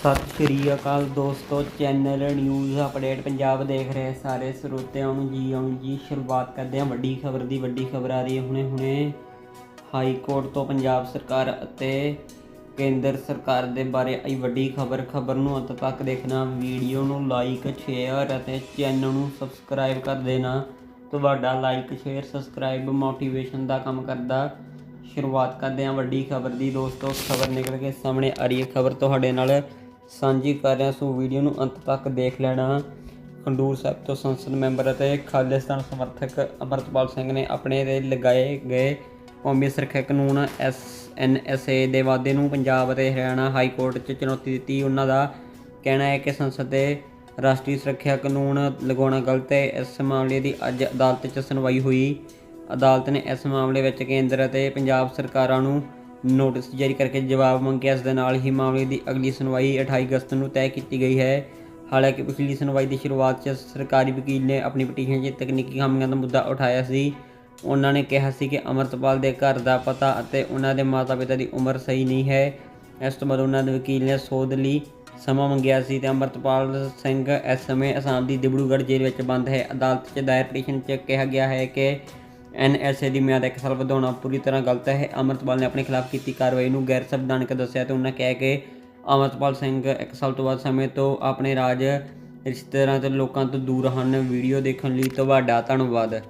ਸਤਿ ਸ਼੍ਰੀ ਅਕਾਲ ਦੋਸਤੋ channel news update Punjab ਦੇਖ ਰਹੇ ਸਾਰੇ ਸਰੋਤਿਆਂ ਨੂੰ। ਜੀ ਆਉਣ ਜੀ, ਸ਼ੁਰੂਆਤ ਕਰਦੇ ਹਾਂ ਵੱਡੀ ਖਬਰ ਦੀ, ਵੱਡੀ ਖਬਰ ਆ ਰਹੀ ਹੈ ਹੁਣੇ ਹੁਣੇ। ਹਾਈ ਕੋਰਟ ਤੋਂ ਪੰਜਾਬ ਸਰਕਾਰ ਅਤੇ ਕੇਂਦਰ ਸਰਕਾਰ ਦੇ ਬਾਰੇ ਆਈ ਵੱਡੀ ਖਬਰ ਖਬਰ ਨੂੰ ਅੰਤ ਤੱਕ ਦੇਖਣਾ। ਵੀਡੀਓ ਨੂੰ ਲਾਈਕ ਸ਼ੇਅਰ ਅਤੇ ਚੈਨਲ ਨੂੰ ਸਬਸਕ੍ਰਾਈਬ ਕਰ ਦੇਣਾ। ਤੁਹਾਡਾ ਲਾਈਕ ਸ਼ੇਅਰ ਸਬਸਕ੍ਰਾਈਬ ਮੋਟੀਵੇਸ਼ਨ ਦਾ ਕੰਮ ਕਰਦਾ। ਸ਼ੁਰੂਆਤ ਕਰਦੇ ਹਾਂ ਵੱਡੀ ਖਬਰ ਦੀ। ਦੋਸਤੋ, ਖਬਰ ਨਿਕਲ ਕੇ ਸਾਹਮਣੇ ਆ ਰਹੀ ਹੈ। ਖਬਰ ਤੁਹਾਡੇ ਨਾਲ ਸਾਂਝੀ ਕਰ ਰਿਹਾ, ਸੋ ਵੀਡੀਓ ਨੂੰ ਅੰਤ ਤੱਕ ਦੇਖ ਲੈਣਾ। ਖੰਡੂਰ ਸਾਹਿਬ ਤੋਂ ਸੰਸਦ ਮੈਂਬਰ ਅਤੇ ਖਾਲਿਸਤਾਨ ਸਮਰਥਕ ਅਮਰਤਪਾਲ ਸਿੰਘ ਨੇ ਆਪਣੇ ਤੇ ਲਗਾਏ ਗਏ ਕੌਮੀ ਸੁਰੱਖਿਆ ਕਾਨੂੰਨ ਐਸ ਐਨ ਐਸ ਏ ਦੇ ਵਾਅਦੇ ਨੂੰ ਪੰਜਾਬ ਅਤੇ ਹਰਿਆਣਾ ਹਾਈ ਕੋਰਟ 'ਚ ਚੁਣੌਤੀ ਦਿੱਤੀ। ਉਹਨਾਂ ਦਾ ਕਹਿਣਾ ਹੈ ਕਿ ਸੰਸਦ ਦੇ ਰਾਸ਼ਟਰੀ ਸੁਰੱਖਿਆ ਕਾਨੂੰਨ ਲਗਾਉਣਾ ਗਲਤ ਹੈ। ਇਸ ਮਾਮਲੇ ਦੀ ਅੱਜ ਅਦਾਲਤ 'ਚ ਸੁਣਵਾਈ ਹੋਈ। ਅਦਾਲਤ ਨੇ ਇਸ ਮਾਮਲੇ ਵਿੱਚ ਕੇਂਦਰ ਅਤੇ ਪੰਜਾਬ ਸਰਕਾਰਾਂ ਨੂੰ ਨੋਟਿਸ ਜਾਰੀ ਕਰਕੇ ਜਵਾਬ ਮੰਗਿਆ। ਇਸ ਦੇ ਨਾਲ ਹੀ ਮਾਮਲੇ ਦੀ ਅਗਲੀ ਸੁਣਵਾਈ 28 ਅਗਸਤ ਨੂੰ ਤੈਅ ਕੀਤੀ ਗਈ ਹੈ। ਹਾਲਾਂਕਿ ਪਿਛਲੀ ਸੁਣਵਾਈ ਦੀ ਸ਼ੁਰੂਆਤ 'ਚ ਸਰਕਾਰੀ ਵਕੀਲ ਨੇ ਆਪਣੀ ਪਟੀਸ਼ਨ 'ਚ ਤਕਨੀਕੀ ਖਾਮੀਆਂ ਦਾ ਮੁੱਦਾ ਉਠਾਇਆ ਸੀ। ਉਹਨਾਂ ਨੇ ਕਿਹਾ ਸੀ ਕਿ ਅਮਰਤਪਾਲ ਦੇ ਘਰ ਦਾ ਪਤਾ ਅਤੇ ਉਹਨਾਂ ਦੇ ਮਾਤਾ-ਪਿਤਾ ਦੀ ਉਮਰ ਸਹੀ ਨਹੀਂ ਹੈ। ਇਸ ਤੋਂ ਬਾਅਦ ਉਹਨਾਂ ਦੇ ਵਕੀਲ ਨੇ ਸੋਧ ਲਈ ਸਮਾਂ ਮੰਗਿਆ ਸੀ ਤੇ ਅਮਰਤਪਾਲ ਸਿੰਘ ਇਸ ਸਮੇਂ ਅਸਾਮ ਦੀ ਦਿਬੜੂਗੜ੍ਹ ਜੇਲ੍ਹ ਵਿੱਚ ਬੰਦ ਹੈ। ਅਦਾਲਤ 'ਚ ਦਾਇਰ ਪਟੀਸ਼ਨ 'ਚ ਕਿਹਾ ਗਿਆ ਹੈ ਕਿ ਐਨਐਸਏ ਦੀ ਮਿਆਦ ਇੱਕ ਸਾਲ ਵਧਾਉਣਾ ਪੂਰੀ ਤਰ੍ਹਾਂ ਗਲਤ ਹੈ। ਅਮਰਤਪਾਲ ਨੇ ਆਪਣੇ ਖਿਲਾਫ ਕੀਤੀ ਕਾਰਵਾਈ ਨੂੰ ਗੈਰ ਸੰਵਿਧਾਨਕ ਦੱਸਿਆ ਤੇ ਉਹਨਾਂ ਕਿਹਾ ਕਿ ਅਮਰਤਪਾਲ ਸਿੰਘ ਇੱਕ ਸਾਲ ਤੋਂ ਵੱਧ ਸਮੇਂ ਤੋਂ ਆਪਣੇ ਰਾਜ ਰਿਸ਼ਤੇਦਾਰਾਂ ਤੇ ਲੋਕਾਂ ਤੋਂ ਦੂਰ ਹਨ। ਵੀਡੀਓ ਦੇਖਣ ਲਈ ਤੁਹਾਡਾ ਧੰਨਵਾਦ।